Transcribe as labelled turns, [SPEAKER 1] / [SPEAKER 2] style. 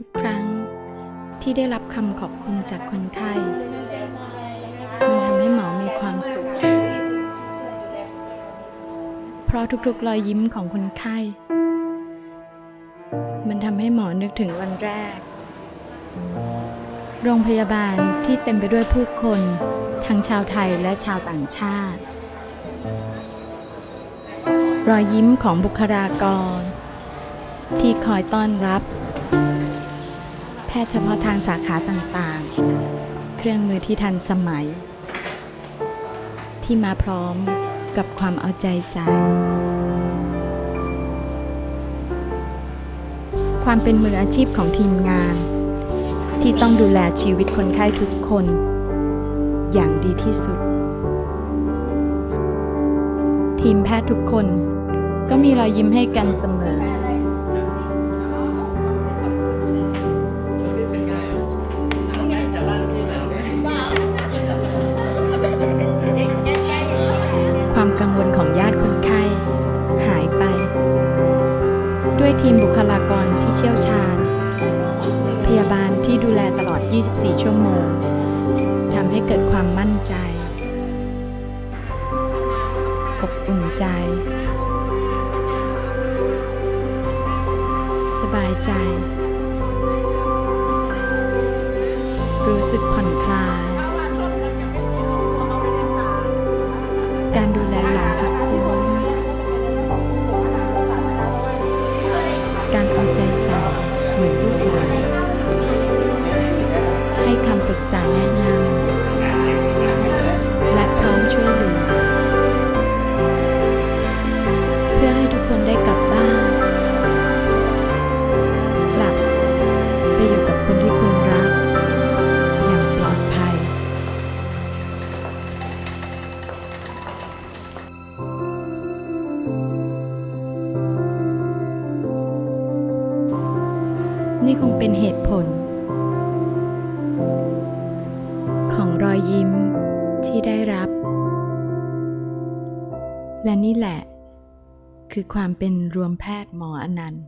[SPEAKER 1] ทุกครั้ง ที่ได้รับคำขอบคุณจากคนไข้มันทำให้หมอมีความสุข เพราะทุกๆรอยยิ้มของคนไข้ มันทำให้หมอนึกถึงวันแรก โรงพยาบาลที่เต็มไปด้วยผู้คนทั้งชาวไทยและชาวต่างชาติ รอยยิ้มของบุคลากร ที่คอยต้อนรับ ทย์เฉพาะทางสาขาต่างๆ เครื่องมือที่ทันสมัย ที่มาพร้อมกับความเอาใจใส่ ความเป็นมืออาชีพของทีมงาน ที่ต้องดูแลชีวิตคนไข้ทุกคน อย่างดีที่สุด ทีมแพทย์ทุกคนก็มีรอยยิ้มให้กันเสมอ กังวลของญาติคนไข้ หายไป ด้วยทีมบุคลากรที่เชี่ยวชาญ พยาบาลที่ดูแลตลอด 24 ชั่วโมงทำให้เกิดความมั่นใจ อบอุ่นใจ สบายใจ รู้สึกผ่อนคลาย เหมือนลูกหลานให้คำปรึกษาแนะนำ นี่คงเป็นเหตุผล ของรอยยิ้มที่ได้รับ และนี่แหละ คือความเป็นรวมแพทย์หมออนันต์